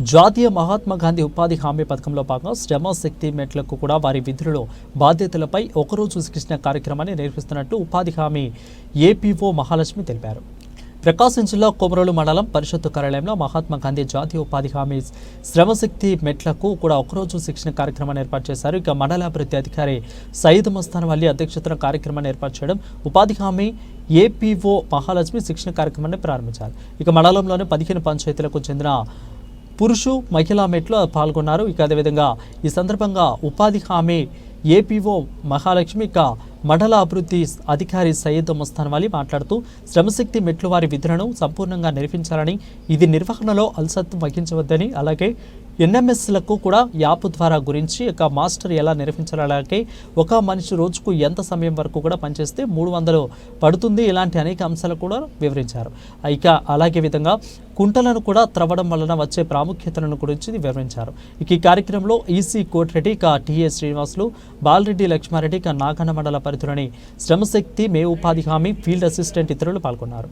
జాతీయ మహాత్మా గాంధీ ఉపాధి హామీ పథకంలో భాగంగా శ్రమ శక్తి మెట్లకు కూడా వారి విధులలో బాధ్యతలపై ఒకరోజు శిక్షణ కార్యక్రమాన్ని నిర్వహిస్తున్నట్టు ఉపాధి హామీ ఏపీఓ మహాలక్ష్మి తెలిపారు. ప్రకాశం జిల్లా కొమరోలు మండలం పరిషత్తు కార్యాలయంలో మహాత్మా గాంధీ జాతీయ ఉపాధి హామీ శ్రమశక్తి మెట్లకు కూడా ఒకరోజు శిక్షణ కార్యక్రమాన్ని ఏర్పాటు చేశారు. ఇక మండల అభివృద్ధి అధికారి సయీద్ మస్తాన్ వల్లి అధ్యక్షతన కార్యక్రమాన్ని ఏర్పాటు చేయడం ఉపాధి హామీ ఏపీఓ మహాలక్ష్మి శిక్షణ కార్యక్రమాన్ని ప్రారంభించారు. ఇక మండలంలోని పదిహేను పంచాయతీలకు చెందిన పురుషు మహిళా మెట్లు పాల్గొన్నారు. ఇక అదేవిధంగా ఈ సందర్భంగా ఉపాధి హామీ ఏపీఓ మహాలక్ష్మి ఇక మండల అభివృద్ధి అధికారి సయ్యద్ ముస్తాన్ వాలి మాట్లాడుతూ శ్రమశక్తి మెట్లు వారి విధులను సంపూర్ణంగా నిర్వహించాలని ఇది నిర్వహణలో అలసత్వం వహించవద్దని అలాగే ఎన్ఎంఎస్లకు కూడా యాప్ ద్వారా గురించి ఒక మాస్టర్ ఎలా నిర్వహించాలి అలాగే ఒక మనిషి రోజుకు ఎంత సమయం వరకు కూడా పనిచేస్తే మూడు వందలు పడుతుంది ఇలాంటి అనేక అంశాలు కూడా వివరించారు. ఇక అలాగే విధంగా కుంటలను కూడా త్రవ్వడం వలన వచ్చే ప్రాముఖ్యతలను గురించి వివరించారు. ఇక ఈ కార్యక్రమంలో ఈసీ కోటిరెడ్డి ఇక టిఏ శ్రీనివాసులు బాలరెడ్డి లక్ష్మారెడ్డి ఇక నాగన్న మండల పరిధిలోని శ్రమశక్తి మే ఉపాధి హామీ ఫీల్డ్ అసిస్టెంట్ ఇతరులు పాల్గొన్నారు.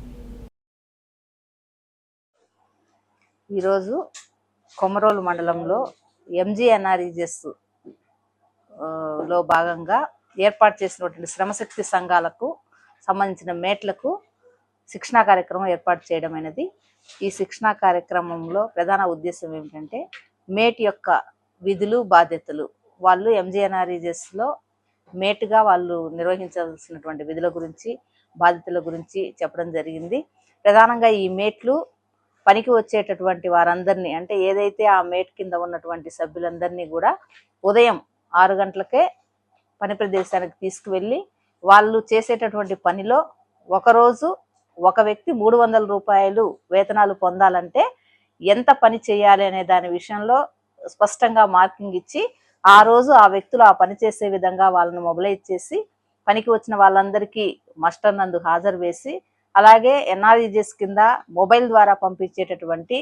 ఈరోజు కొమరోలు మండలంలో ఎంజీఎన్ఆర్ఈజెస్లో భాగంగా ఏర్పాటు చేసినటువంటి శ్రమశక్తి సంఘాలకు సంబంధించిన మేట్లకు శిక్షణా కార్యక్రమం ఏర్పాటు చేయడం అనేది ఈ శిక్షణా కార్యక్రమంలో ప్రధాన ఉద్దేశం ఏమిటంటే మేట్ యొక్క విధులు బాధ్యతలు వాళ్ళు ఎంజీఎన్ఆర్ఈజెస్లో మేట్గా వాళ్ళు నిర్వహించాల్సినటువంటి విధుల గురించి బాధ్యతల గురించి చెప్పడం జరిగింది. ప్రధానంగా ఈ మేట్లు పనికి వచ్చేటటువంటి వారందరినీ అంటే ఏదైతే ఆ మేట్ కింద ఉన్నటువంటి సభ్యులందరినీ కూడా ఉదయం ఆరు గంటలకే పని ప్రదేశానికి తీసుకువెళ్ళి వాళ్ళు చేసేటటువంటి పనిలో ఒకరోజు ఒక వ్యక్తి మూడు వందల రూపాయలు వేతనాలు పొందాలంటే ఎంత పని చేయాలి అనే దాని విషయంలో స్పష్టంగా మార్కింగ్ ఇచ్చి ఆ రోజు ఆ వ్యక్తులు ఆ పని చేసే విధంగా వాళ్ళని మొబిలైజ్ చేసి పనికి వచ్చిన వాళ్ళందరికీ మస్టర్ నందు హాజరు వేసి అలాగే ఎన్ఆర్ఈజెస్ కింద మొబైల్ ద్వారా పంపించేటటువంటి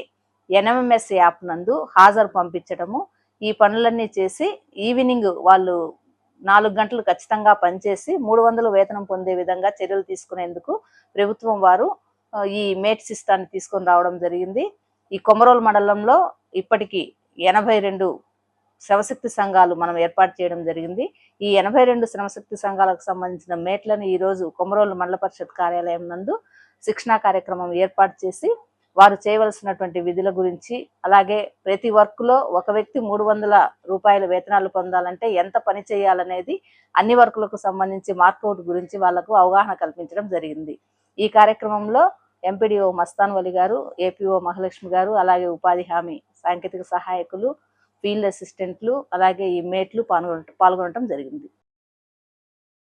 ఎన్ఎంఎస్ యాప్ నందు హాజరు పంపించడము. ఈ పనులన్నీ చేసి ఈవినింగ్ వాళ్ళు నాలుగు గంటలు ఖచ్చితంగా పనిచేసి మూడు వందలు వేతనం పొందే విధంగా చర్యలు తీసుకునేందుకు ప్రభుత్వం వారు ఈ మేట్ సిస్టాన్ని తీసుకొని రావడం జరిగింది. ఈ కొమరోల్ మండలంలో ఇప్పటికీ ఎనభై రెండు శ్రమశక్తి సంఘాలు మనం ఏర్పాటు చేయడం జరిగింది. ఈ ఎనభై రెండు శ్రమశక్తి సంఘాలకు సంబంధించిన మేట్లను ఈరోజు కొమరోలు మండల పరిషత్ కార్యాలయం నందు శిక్షణా కార్యక్రమం ఏర్పాటు చేసి వారు చేయవలసినటువంటి విధుల గురించి అలాగే ప్రతి వర్క్లో ఒక వ్యక్తి మూడు వందల రూపాయల వేతనాలు పొందాలంటే ఎంత పని చేయాలనేది అన్ని వర్కులకు సంబంధించి మార్కౌట్ గురించి వాళ్ళకు అవగాహన కల్పించడం జరిగింది. ఈ కార్యక్రమంలో ఎంపీడీఓ మస్తాన్ వలి గారు ఏపీఓ మహాలక్ష్మి గారు అలాగే ఉపాధి హామీ సాంకేతిక సహాయకులు ఫీల్డ్ అసిస్టెంట్లు అలాగే ఈ మేట్లు పాల్గొనటం పాల్గొనటం జరిగింది.